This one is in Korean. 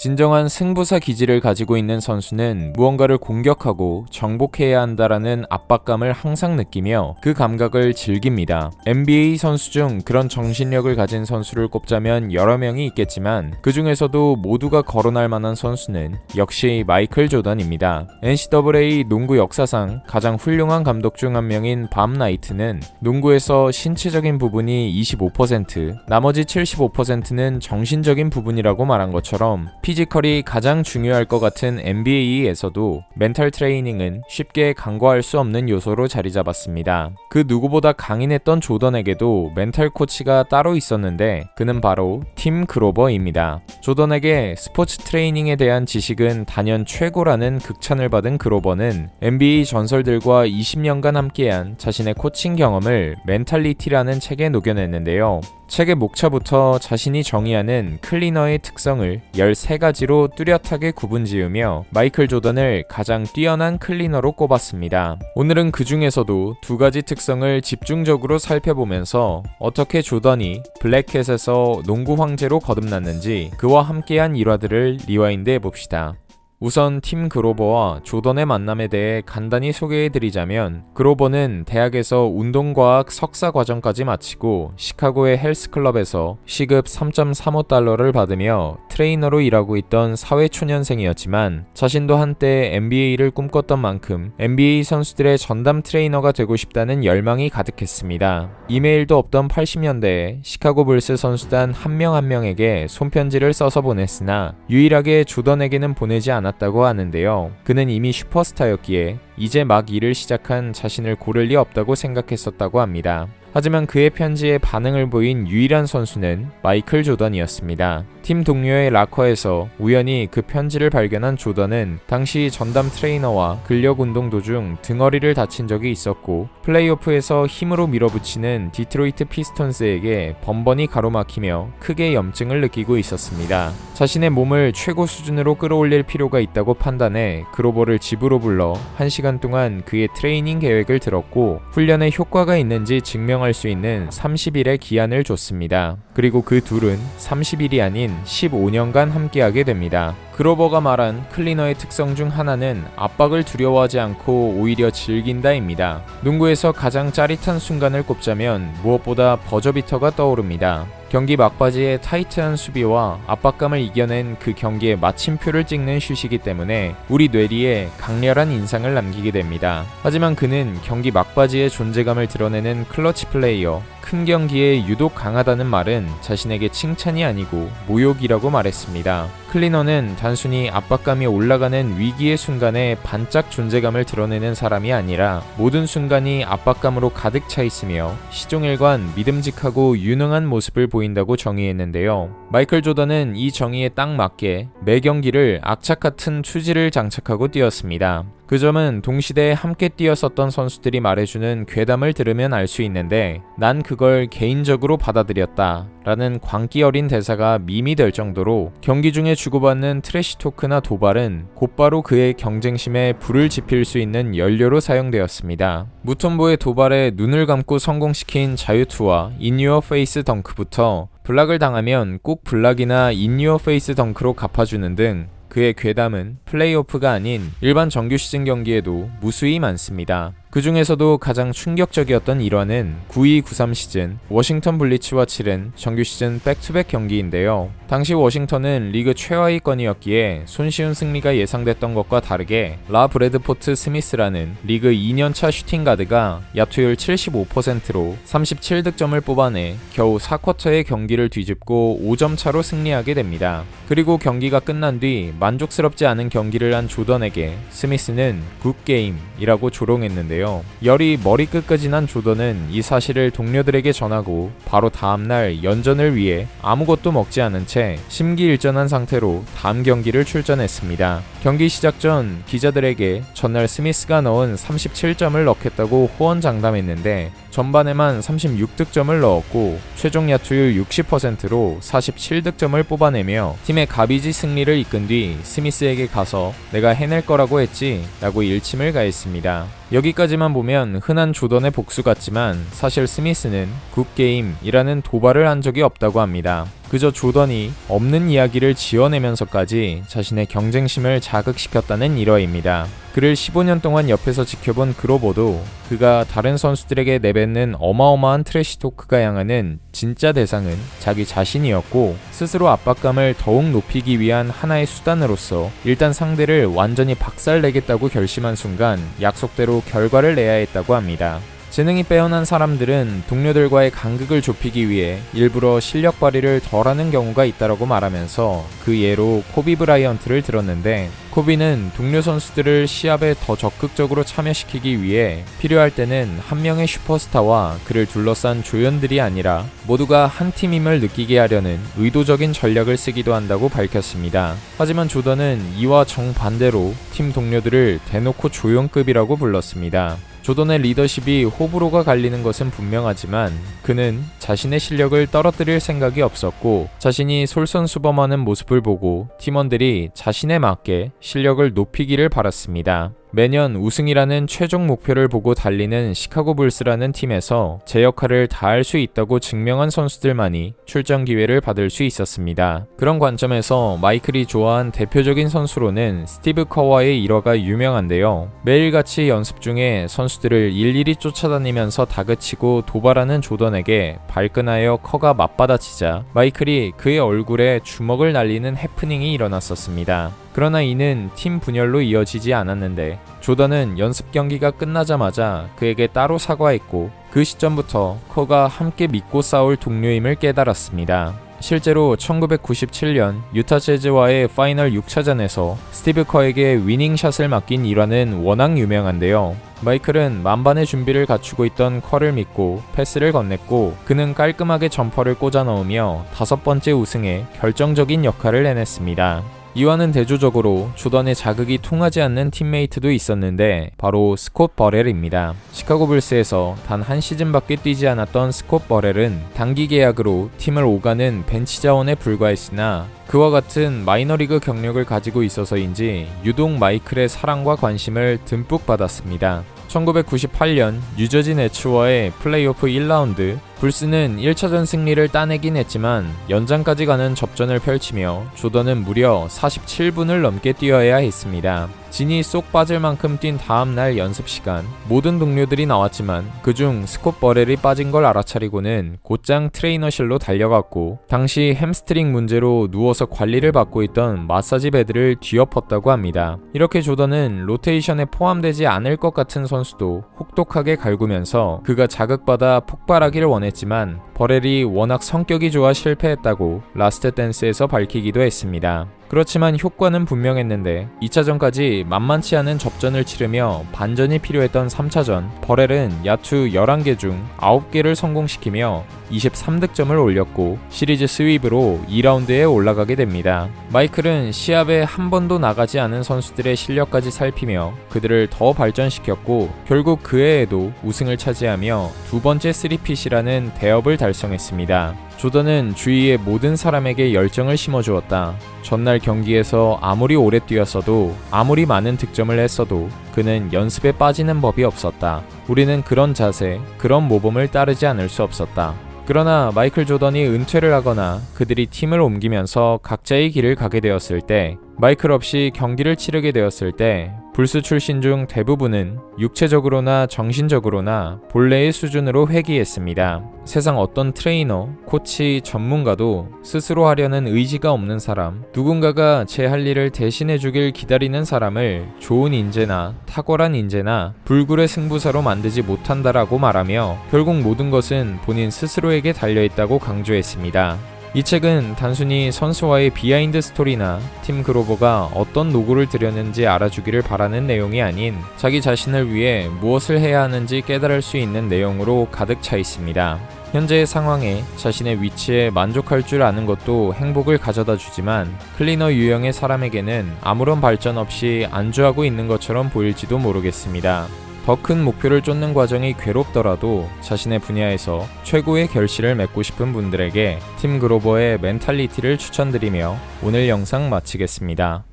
진정한 승부사 기질을 가지고 있는 선수는 무언가를 공격하고 정복해야 한다라는 압박감을 항상 느끼며 그 감각을 즐깁니다. NBA 선수 중 그런 정신력을 가진 선수를 꼽자면 여러 명이 있겠지만 그 중에서도 모두가 거론할 만한 선수는 역시 마이클 조던입니다. NCAA 농구 역사상 가장 훌륭한 감독 중 한 명인 밤 나이트는 농구에서 신체적인 부분이 25%, 나머지 75%는 정신적인 부분이라고 말한 것처럼 피지컬이 가장 중요할 것 같은 NBA에서도 멘탈 트레이닝은 쉽게 간과할 수 없는 요소로 자리 잡았습니다. 그 누구보다 강인했던 조던에게도 멘탈 코치가 따로 있었는데 그는 바로 팀 그로버입니다. 조던에게 스포츠 트레이닝에 대한 지식은 단연 최고라는 극찬을 받은 그로버는 NBA 전설들과 20년간 함께한 자신의 코칭 경험을 멘탈리티라는 책에 녹여냈는데요. 책의 목차부터 자신이 정의하는 클리너의 특성을 13가지로 뚜렷하게 구분 지으며 마이클 조던을 가장 뛰어난 클리너로 꼽았습니다. 오늘은 그 중에서도 두 가지 특성을 집중적으로 살펴보면서 어떻게 조던이 블랙캣에서 농구 황제로 거듭났는지 그와 함께한 일화들을 리와인드 해 봅시다. 우선 팀 그로버와 조던의 만남에 대해 간단히 소개해드리자면 그로버는 대학에서 운동과학 석사 과정까지 마치고 시카고의 헬스클럽에서 시급 3.35달러를 받으며 트레이너로 일하고 있던 사회초년생이었지만 자신도 한때 NBA를 꿈꿨던 만큼 NBA 선수들의 전담 트레이너가 되고 싶다는 열망이 가득했습니다. 이메일도 없던 80년대에 시카고 불스 선수단 한 명한 명에게 손편지를 써서 보냈으나 유일하게 조던에게는 보내지 않았 않았다고 하는데요. 그는 이미 슈퍼스타였기에 이제 막 일을 시작한 자신을 고를 리 없다고 생각했었다고 합니다. 하지만 그의 편지에 반응을 보인 유일한 선수는 마이클 조던이었습니다. 팀 동료의 라커에서 우연히 그 편지를 발견한 조던은 당시 전담 트레이너와 근력 운동 도중 등허리를 다친 적이 있었고 플레이오프에서 힘으로 밀어붙이는 디트로이트 피스톤스에게 번번이 가로막히며 크게 염증을 느끼고 있었습니다. 자신의 몸을 최고 수준으로 끌어올릴 필요가 있다고 판단해 그로버를 집으로 불러 1시간 동안 그의 트레이닝 계획을 들었고 훈련에 효과가 있는지 증명할 수 있는 30일의 기한을 줬습니다. 그리고 그 둘은 30일이 아닌 15년간 함께하게 됩니다. 그로버가 말한 클리너의 특성 중 하나는 압박을 두려워하지 않고 오히려 즐긴다입니다. 농구에서 가장 짜릿한 순간을 꼽자면 무엇보다 버저비터가 떠오릅니다. 경기 막바지의 타이트한 수비와 압박감을 이겨낸 그 경기에 마침표를 찍는 슛이기 때문에 우리 뇌리에 강렬한 인상을 남기게 됩니다. 하지만 그는 경기 막바지의 존재감을 드러내는 클러치 플레이어, 큰 경기에 유독 강하다는 말은 자신에게 칭찬이 아니고 모욕이라고 말했습니다. 클리너는 단순히 압박감이 올라가는 위기의 순간에 반짝 존재감을 드러내는 사람이 아니라 모든 순간이 압박감으로 가득 차 있으며 시종일관 믿음직하고 유능한 모습을 보 인다고 정의했는데요. 마이클 조던은 이 정의에 딱 맞게 매 경기를 악착 같은 투지를 장착하고 뛰었습니다. 그 점은 동시대에 함께 뛰었었던 선수들이 말해주는 괴담을 들으면 알 수 있는데 난 그걸 개인적으로 받아들였다 라는 광기 어린 대사가 밈이 될 정도로 경기 중에 주고받는 트래시 토크나 도발은 곧바로 그의 경쟁심에 불을 지필 수 있는 연료로 사용되었습니다. 무톤보의 도발에 눈을 감고 성공시킨 자유투와 인유어 페이스 덩크부터 블락을 당하면 꼭 블락이나 인유어 페이스 덩크로 갚아주는 등 그의 괴담은 플레이오프가 아닌 일반 정규 시즌 경기에도 무수히 많습니다. 그 중에서도 가장 충격적이었던 일화는 92-93 시즌 워싱턴 블리츠와 치른 정규 시즌 백투백 경기인데요. 당시 워싱턴은 리그 최하위권이었기에 손쉬운 승리가 예상됐던 것과 다르게 라 브래드포트 스미스라는 리그 2년차 슈팅 가드가 야투율 75%로 37득점을 뽑아내 겨우 4쿼터의 경기를 뒤집고 5점 차로 승리하게 됩니다. 그리고 경기가 끝난 뒤 만족스럽지 않은 경기를 한 조던에게 스미스는 굿게임이라고 조롱했는데요. 있는데요. 열이 머리끝까지 난 조던은 이 사실을 동료들에게 전하고 바로 다음날 연전을 위해 아무것도 먹지 않은 채 심기일전한 상태로 다음 경기를 출전했습니다. 경기 시작 전 기자들에게 전날 스미스가 넣은 37점을 넣겠다고 호언장담했는데 전반에만 36득점을 넣었고 최종 야투율 60%로 47득점을 뽑아내며 팀의 가비지 승리를 이끈 뒤 스미스에게 가서 내가 해낼 거라고 했지 라고 일침을 가했습니다. 여기까지만 보면 흔한 조던의 복수 같지만 사실 스미스는 굿게임이라는 도발을 한 적이 없다고 합니다. 그저 조던이 없는 이야기를 지어내면서까지 자신의 경쟁심을 자극시켰다는 일화입니다. 그를 15년 동안 옆에서 지켜본 그로보도 그가 다른 선수들에게 내뱉는 어마어마한 트래시 토크가 향하는 진짜 대상은 자기 자신이었고 스스로 압박감을 더욱 높이기 위한 하나의 수단으로서 일단 상대를 완전히 박살내겠다고 결심한 순간 약속대로 결과를 내야 했다고 합니다. 재능이 빼어난 사람들은 동료들과의 간극을 좁히기 위해 일부러 실력 발휘를 덜하는 경우가 있다라고 말하면서 그 예로 코비 브라이언트를 들었는데 코비는 동료 선수들을 시합에 더 적극적으로 참여시키기 위해 필요할 때는 한 명의 슈퍼스타와 그를 둘러싼 조연들이 아니라 모두가 한 팀임을 느끼게 하려는 의도적인 전략을 쓰기도 한다고 밝혔습니다. 하지만 조던은 이와 정반대로 팀 동료들을 대놓고 조연급이라고 불렀습니다. 조던의 리더십이 호불호가 갈리는 것은 분명하지만 그는 자신의 실력을 떨어뜨릴 생각이 없었고 자신이 솔선수범하는 모습을 보고 팀원들이 자신에 맞게 실력을 높이기를 바랐습니다. 매년 우승이라는 최종 목표를 보고 달리는 시카고 불스라는 팀에서 제 역할을 다할 수 있다고 증명한 선수들만이 출전 기회를 받을 수 있었습니다. 그런 관점에서 마이클이 좋아한 대표적인 선수로는 스티브 커와의 일화가 유명한데요. 매일같이 연습 중에 선수들을 일일이 쫓아다니면서 다그치고 도발하는 조던에게 발끈하여 커가 맞받아치자 마이클이 그의 얼굴에 주먹을 날리는 해프닝이 일어났었습니다. 그러나 이는 팀 분열로 이어지지 않았는데 조던은 연습 경기가 끝나자마자 그에게 따로 사과했고 그 시점부터 커가 함께 믿고 싸울 동료임을 깨달았습니다. 실제로 1997년 유타 재즈와의 파이널 6차전에서 스티브 커에게 위닝샷을 맡긴 일화는 워낙 유명한데요. 마이클은 만반의 준비를 갖추고 있던 커를 믿고 패스를 건넸고 그는 깔끔하게 점퍼를 꽂아 넣으며 다섯 번째 우승에 결정적인 역할을 해냈습니다. 이와는 대조적으로 조던의 자극이 통하지 않는 팀메이트도 있었는데 바로 스콧 버렐입니다. 시카고 불스에서 단 한 시즌밖에 뛰지 않았던 스콧 버렐은 단기 계약으로 팀을 오가는 벤치 자원에 불과했으나 그와 같은 마이너리그 경력을 가지고 있어서인지 유독 마이클의 사랑과 관심을 듬뿍 받았습니다. 1998년 뉴저지 네츠와의 플레이오프 1라운드 불스는 1차전 승리를 따내긴 했지만 연장까지 가는 접전을 펼치며 조던은 무려 47분을 넘게 뛰어야 했습니다. 진이 쏙 빠질 만큼 뛴 다음날 연습 시간 모든 동료들이 나왔지만 그중 스콧 버렐이 빠진 걸 알아차리고는 곧장 트레이너실로 달려갔고 당시 햄스트링 문제로 누워서 관리를 받고 있던 마사지 베드를 뒤엎었다고 합니다. 이렇게 조던은 로테이션에 포함되지 않을 것 같은 선수도 혹독하게 갈구면서 그가 자극받아 폭발하기를 원했 지만 버렐이 워낙 성격이 좋아 실패했다고 라스트 댄스에서 밝히기도 했습니다. 그렇지만 효과는 분명했는데 2차전까지 만만치 않은 접전을 치르며 반전이 필요했던 3차전 버렐은 야투 11개 중 9개를 성공시키며 23득점을 올렸고 시리즈 스윕으로 2라운드에 올라가게 됩니다. 마이클은 시합에 한 번도 나가지 않은 선수들의 실력까지 살피며 그들을 더 발전시켰고 결국 그 해에도 우승을 차지하며 두 번째 3핏이라는 대업을 달성했습니다. 조던은 주위의 모든 사람에게 열정을 심어주었다. 전날 경기에서 아무리 오래 뛰었어도 아무리 많은 득점을 했어도 그는 연습에 빠지는 법이 없었다. 우리는 그런 자세, 그런 모범을 따르지 않을 수 없었다. 그러나 마이클 조던이 은퇴를 하거나 그들이 팀을 옮기면서 각자의 길을 가게 되었을 때 마이클 없이 경기를 치르게 되었을 때 불스 출신 중 대부분은 육체적으로나 정신적으로나 본래의 수준으로 회귀했습니다. 세상 어떤 트레이너, 코치, 전문가도 스스로 하려는 의지가 없는 사람, 누군가가 제 할 일을 대신해 주길 기다리는 사람을 좋은 인재나 탁월한 인재나 불굴의 승부사로 만들지 못한다라고 말하며 결국 모든 것은 본인 스스로에게 달려있다고 강조했습니다. 이 책은 단순히 선수와의 비하인드 스토리나 팀 그로버가 어떤 노고를 들였는지 알아주기를 바라는 내용이 아닌 자기 자신을 위해 무엇을 해야 하는지 깨달을 수 있는 내용으로 가득 차 있습니다. 현재의 상황에 자신의 위치에 만족할 줄 아는 것도 행복을 가져다 주지만 클리너 유형의 사람에게는 아무런 발전 없이 안주하고 있는 것처럼 보일지도 모르겠습니다. 더 큰 목표를 쫓는 과정이 괴롭더라도 자신의 분야에서 최고의 결실을 맺고 싶은 분들에게 팀 그로버의 멘탈리티를 추천드리며 오늘 영상 마치겠습니다.